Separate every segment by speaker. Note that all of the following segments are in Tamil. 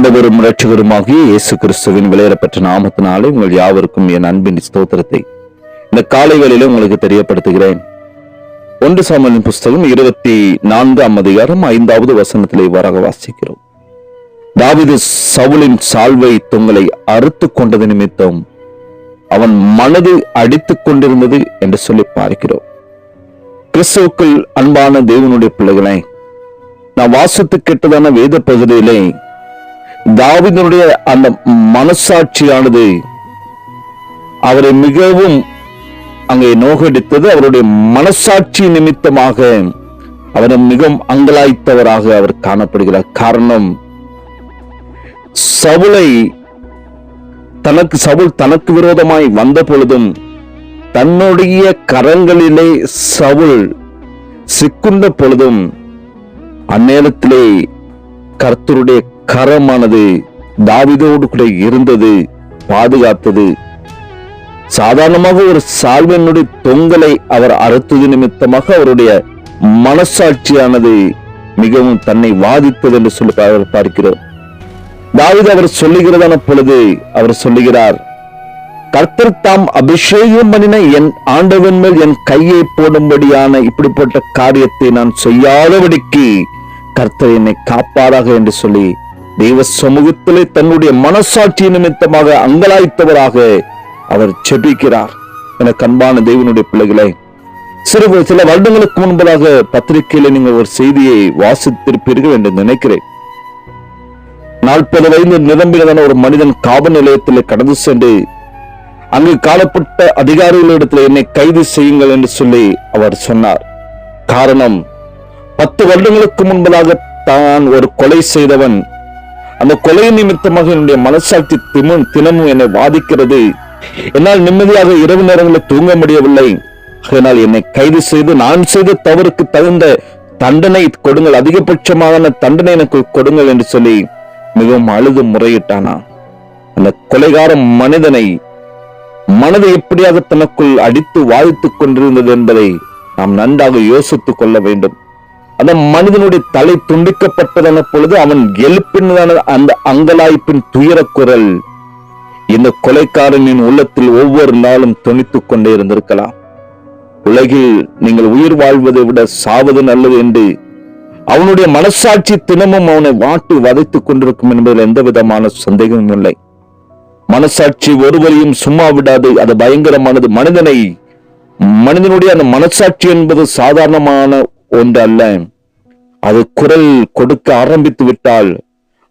Speaker 1: ஆண்டவரும் இரட்சகருமாகிய இயேசு கிறிஸ்துவின் விளையாடப்பட்ட நாமத்தினாலே உங்கள் யாவருக்கும் என் அன்பின் ஸ்தோத்திரத்தை. இந்த காலை உங்களுக்கு தெரியப்படுத்துகிறேன். ஒன்று சாமுவேலின் புஸ்தகம் இருபத்தி நான்காம் அதிகாரம் ஐந்தாவது வசனத்திலே இவ்வாறாக வாசிக்கிறோம். தாவிது சவுலின் சால்வை தொங்களை அறுத்து கொண்டது நிமித்தம் அவன் மனது அடித்துக் கொண்டிருந்தது என்று சொல்லி பார்க்கிறோம். கிறிஸ்துவுக்குள் அன்பான தேவனுடைய பிள்ளைகளை நான் வாசத்துக்கெட்டதான வேத பகுதியிலே தாவிதனுடைய அந்த மனசாட்சியானது அவரை மிகவும் அங்கே நோகடித்தது. அவருடைய மனசாட்சி நிமித்தமாக அவரை மிகவும் அங்கலாய்த்தவராக அவர் காணப்படுகிறார். காரணம் சவுளை தனக்கு சவுல் தனக்கு விரோதமாய் வந்த பொழுதும் தன்னுடைய கரங்களிலே சவுல் சிக்குண்ட பொழுதும் அந்நேரத்திலே கர்த்தருடைய கரமானது தாவிதோடு கூட இருந்தது பாதுகாத்தது. சாதாரணமாக ஒரு சால்வனுடைய தொங்கலை அவர் அறுத்தது நிமித்தமாக அவருடைய மனசாட்சியானது மிகவும் தன்னை வாதித்தது என்று சொல்லி பார்க்கிறோம். தாவித அவர் சொல்லுகிறதான பொழுது அவர் சொல்லுகிறார் கர்த்தர் தாம் அபிஷேகம் பண்ணின என் ஆண்டவன் மேல் என் கையை போடும்படியான இப்படிப்பட்ட காரியத்தை நான் செய்யாதபடிக்கு கர்த்தர் என்னை காப்பாராக என்று சொல்லி தெய்வ சமூகத்திலே தன்னுடைய மனசாட்சி நிமித்தமாக அங்கலாய்த்தவராக அவர் செபிக்கிறார். என கண்பான தெய்வனுடைய பிள்ளைகளே சிறு சில வருடங்களுக்கு முன்பதாக பத்திரிகையில நீங்கள் ஒரு செய்தியை வாசித்திருப்பீர்கள் என்று நினைக்கிறேன். நாற்பது வயது நிரம்பினதான ஒரு மனிதன் காவல் நிலையத்தில் கடந்து சென்று அங்கு காணப்பட்ட அதிகாரிகளிடத்தில் என்னை கைது செய்யுங்கள் என்று சொல்லி அவர் சொன்னார். காரணம் பத்து வருடங்களுக்கு முன்பதாக தான் ஒரு கொலை செய்தவன் அந்த கொலை நிமித்தமாக என்னுடைய மனசாட்சி திமும் தினமும் என்னை வாதிக்கிறது. என்னால் நிம்மதியாக இரவு நேரங்களில் தூங்க முடியவில்லை. அதனால் என்னை கைது செய்து நான் செய்த தவறுக்கு தகுந்த தண்டனை கொடுங்கள் அதிகபட்சமான தண்டனை எனக்கு கொடுங்கள் என்று சொல்லி மிகவும் அழுது முறையிட்டானா. அந்த கொலைகார மனிதனை மனதை எப்படியாக தனக்குள் அடித்து வாழ்த்து கொண்டிருந்தது என்பதை நாம் நன்றாக யோசித்துக் கொள்ள வேண்டும். அந்த மனிதனுடைய தலை துண்டிக்கப்பட்டதான பொழுது அவன் எழுப்பினதான அந்த அங்கலாய்ப்பின் துயர குரல் இந்த கொலைக்காரனின் உள்ளத்தில் ஒவ்வொரு நாளும் துணித்துக் கொண்டே இருந்திருக்கலாம். உலகில் நீங்கள் உயிர் வாழ்வதை விட சாவது நல்லது என்று அவனுடைய மனசாட்சி தினமும் அவனை வாட்டி வதைத்துக் கொண்டிருக்கும் என்பதில் எந்த விதமான சந்தேகமும் இல்லை. மனசாட்சி ஒருவரையும் சும்மா விடாது அது பயங்கரமானது. மனிதனை மனிதனுடைய அந்த மனசாட்சி என்பது சாதாரணமான ஒன்று அல்ல அது குரல் கொடுக்க ஆரம்பித்து விட்டால்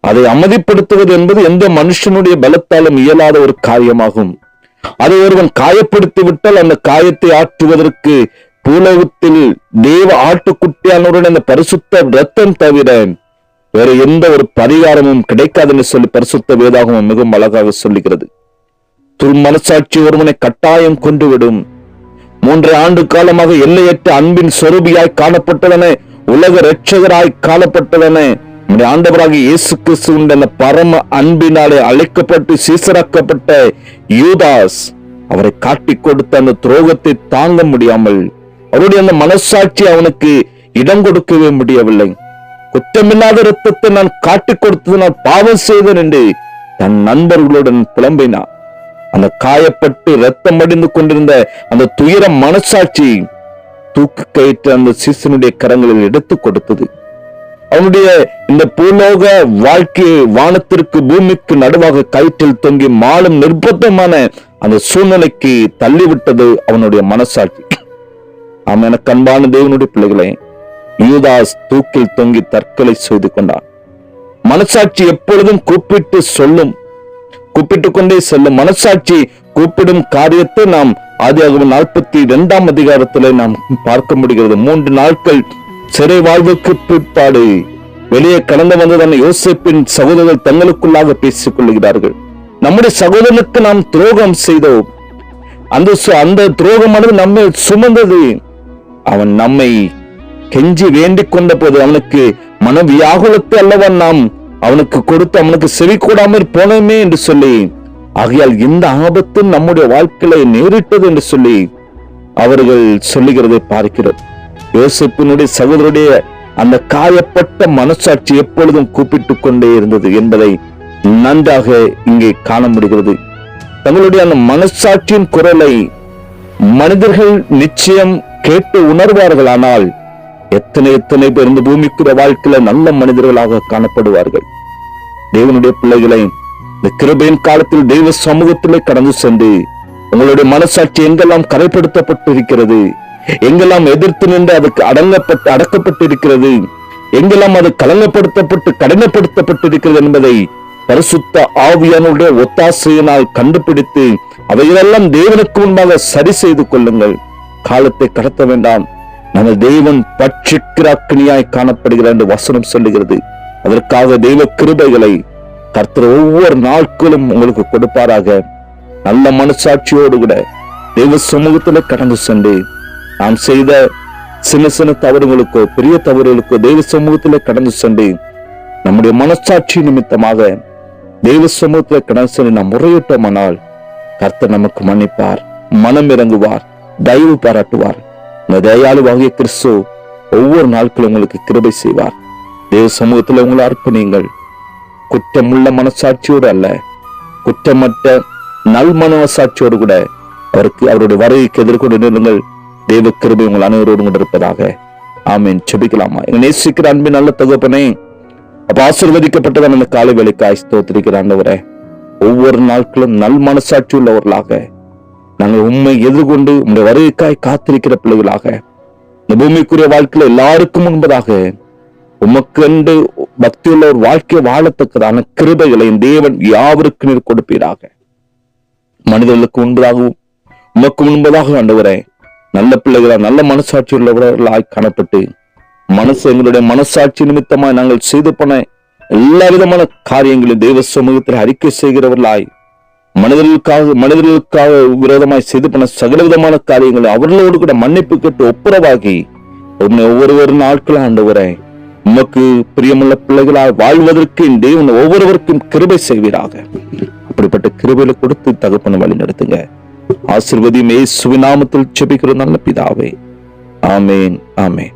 Speaker 1: அதை அமைதிப்படுத்துவது என்பது எந்த மனுஷனுடைய பலத்தாலும் இயலாத ஒரு காரியமாகும். அதை ஒருவன் காயப்படுத்தி விட்டால் அந்த காயத்தை ஆற்றுவதற்கு பூலகத்தில் தேவ ஆட்டுக்குட்டியானவருடன் அந்த பரிசுத்த ரத்தம் தவிர வேற எந்த ஒரு பரிகாரமும் கிடைக்காதுன்னு சொல்லி பரிசுத்த வேதாகமும் மிகவும் அழகாக சொல்லுகிறது. துர் மனசாட்சி ஒருவனை கட்டாயம் கொண்டுவிடும் மூன்று ஆண்டு காலமாக எல்லையற்ற அன்பின் சொரூபியாய் காணப்பட்டதன உலக இரட்சகராய் காணப்பட்டதன நம்முடைய ஆண்டவராக இயேசு கிறிஸ்து அந்த பரம அன்பினாலே அழைக்கப்பட்டு சீசராக்கப்பட்ட யூதாஸ் அவரை காட்டி கொடுத்த அந்த துரோகத்தை தாங்க முடியாமல் அவருடைய அந்த மனசாட்சி அவனுக்கு இடம் கொடுக்கவே முடியவில்லை. குற்றமில்லாத ரத்தத்தை நான் காட்டிக் கொடுத்தது நான் பாவம் செய்தேன் என்று தன் நண்பர்களுடன் புலம்பினான். அந்த காயப்பட்டு ரத்தம் அடிந்து கொண்டிருந்த அந்த துயர மனசாட்சி தூக்கு கயிற்று அந்த சிசுனுடைய கரங்களில் எடுத்து கொடுத்தது. அவனுடைய இந்த பூலோக வாழ்க்கையை வானத்திற்கு பூமிக்கு நடுவாக கயிற்றில் தொங்கி மாலும் நிர்பந்தமான அந்த சூழ்நிலைக்கு தள்ளிவிட்டது அவனுடைய மனசாட்சி. அவன் எனக்கு அன்பான தேவனுடைய பிள்ளைகளே யூதாஸ் தூக்கில் தொங்கி தற்கொலை செய்து கொண்டான். மனசாட்சி எப்பொழுதும் கூப்பிட்டு சொல்லும் கூப்பிட்டுக் கொண்டே செல்லும் மனசாட்சி கூப்பிடும் காரியத்தை நாம் ஆதியாகவும் நாற்பத்தி இரண்டாம் அதிகாரத்திலே நாம் பார்க்க முடிகிறது. மூன்று நாட்கள் சிறை வாழ்வுக்கு பிற்பாடு வெளியே கடந்து வந்ததான யோசிப்பின் சகோதரர்கள் தங்களுக்குள்ளாக பேசிக் கொள்கிறார்கள் நம்முடைய சகோதரனுக்கு நாம் துரோகம் செய்தோம். அந்த சு- அந்த துரோகமானது நம்மை சுமந்தது. அவன் நம்மை கெஞ்சி வேண்டிக் கொண்ட போது அவனுக்கு மன வியாகுலத்தை நாம் அவனுக்கு கொடுத்து அவனுக்கு செவி கூடாமல் போனோமே என்று சொல்லி ஆகையால் இந்த ஆபத்து நம்முடைய வாழ்க்கையில நேரிட்டது என்று சொல்லி அவர்கள் சொல்லுகிறதை பார்க்கிறோம். யோசிப்பினுடைய சகோதரருடைய அந்த காயப்பட்ட மனசாட்சி எப்பொழுதும் கூப்பிட்டு கொண்டே இருந்தது என்பதை நன்றாக இங்கே காண முடிகிறது. தங்களுடைய அந்த மனசாட்சியின் குரலை மனிதர்கள் நிச்சயம் கேட்டு உணர்வார்கள் ஆனால் எத்தனை எத்தனை பேர் இந்த பூமிக்குரிய வாழ்க்கையில நல்ல மனிதர்களாக காணப்படுவார்கள்? தேவனுடைய பிள்ளைகளை இந்த கிருபையின் காலத்தில் தெய்வ சமூகத்திலே கடந்து சென்று உங்களுடைய மனசாட்சி எங்கெல்லாம் கரைப்படுத்தப்பட்டிருக்கிறது? எங்கெல்லாம் எதிர்த்து நின்று அதுக்கு அடங்கப்பட்டு அடக்கப்பட்டிருக்கிறது? எங்கெல்லாம் அது கலங்கப்படுத்தப்பட்டு கடினப்படுத்தப்பட்டிருக்கிறது என்பதை பரிசுத்த ஆவியானுடைய ஒத்தாசையினால் கண்டுபிடித்து அவைகளெல்லாம் தேவனுக்கு முன்பாக சரி செய்து கொள்ளுங்கள். காலத்தை கடத்த வேண்டாம். நம்ம தெய்வம் பட்சிக்கிற அக்னியாய் காணப்படுகிறார் என்று வசனம் சொல்லுகிறது. அதற்காக தெய்வ கிருபைகளை கர்த்தர் ஒவ்வொரு நாட்களும் உங்களுக்கு கொடுப்பாராக. நல்ல மனசாட்சியோடு கூட தெய்வ சமூகத்துல கடந்து சென்று நாம் செய்த சின்ன சின்ன தவறுகளுக்கோ பெரிய தவறுகளுக்கோ தெய்வ சமூகத்துல கடந்து சென்று நம்முடைய மனசாட்சி நிமித்தமாக தெய்வ சமூகத்துல கடந்து சென்று நாம் முறையிட்டோமானால் கர்த்தர் நமக்கு மன்னிப்பார் மனம் இறங்குவார் தயவு பாராட்டுவார். இந்த தயாளுவாகிய கிறிஸ்து ஒவ்வொரு நாட்களும் உங்களுக்கு கிருபை செய்வார். தேவ சமூகத்தில் உங்களை அர்ப்பணியுங்கள். குற்றமுள்ள மனசாட்சியோடு அல்ல குற்றமற்ற நல் மனசாட்சியோடு கூட அவருக்கு அவருடைய வருகைக்கு எதிர்கொண்டு நிறுங்கள் தேவ கிருபை உங்கள் அனைவரோடும் கொண்டு இருப்பதாக. ஆமீன். செபிக்கலாமா எங்க நேசிக்கிற அன்பின் நல்ல தகப்பனே அப்ப ஆசிர்வதிக்கப்பட்டதான் அந்த காலை வேலைக்காய் ஸ்தோத்திரிக்கிற ஆண்டவரே ஒவ்வொரு நாட்களும் நல் மனசாட்சி உள்ளவர்களாக நாங்கள் உண்மை எதிர்கொண்டு உங்களுடைய வருகைக்காய் காத்திருக்கிற பிள்ளைகளாக இந்த பூமிக்குரிய வாழ்க்கையில எல்லாருக்கும் முன்பதாக உமக்கென்று பக்தியுள்ள ஒரு வாழ்க்கையை வாழத்தக்கதான கிருபைகளை தேவன் யாவருக்கு நீர் கொடுப்பீராக. மனிதர்களுக்கு முன்பதாகவும் உமக்கு முன்பதாக ஆண்டவரே நல்ல பிள்ளைகளா நல்ல மனசாட்சி உள்ளவர்களாய் காணப்பட்டு மனசு எங்களுடைய மனசாட்சி நிமித்தமாய் நாங்கள் செய்து போன எல்லா விதமான காரியங்களையும் தெய்வ சமூகத்தில் அறிக்கை செய்கிறவர்களாய் மனிதர்களுக்காக மனிதர்களுக்காக விரோதமாய் செய்து பண்ண சகலவிதமான காரியங்களை அவர்களோடு கூட மன்னிப்பு கேட்டு ஒப்புரவாகி உண்மை ஒவ்வொரு நாட்களும் ஆண்டவரே உமக்கு பிரியமுள்ள பிள்ளைகளால் வாழ்வதற்கு என் தேவன் ஒவ்வொருவருக்கும் கிருபை செய்வீராக. அப்படிப்பட்ட கிருபையில கொடுத்து தகப்பன வழி நடத்துங்க. ஆசிர்வதியும் ஏசுவின் நாமத்தில் செபிக்கிற நல்ல பிதாவே. ஆமேன் ஆமேன்.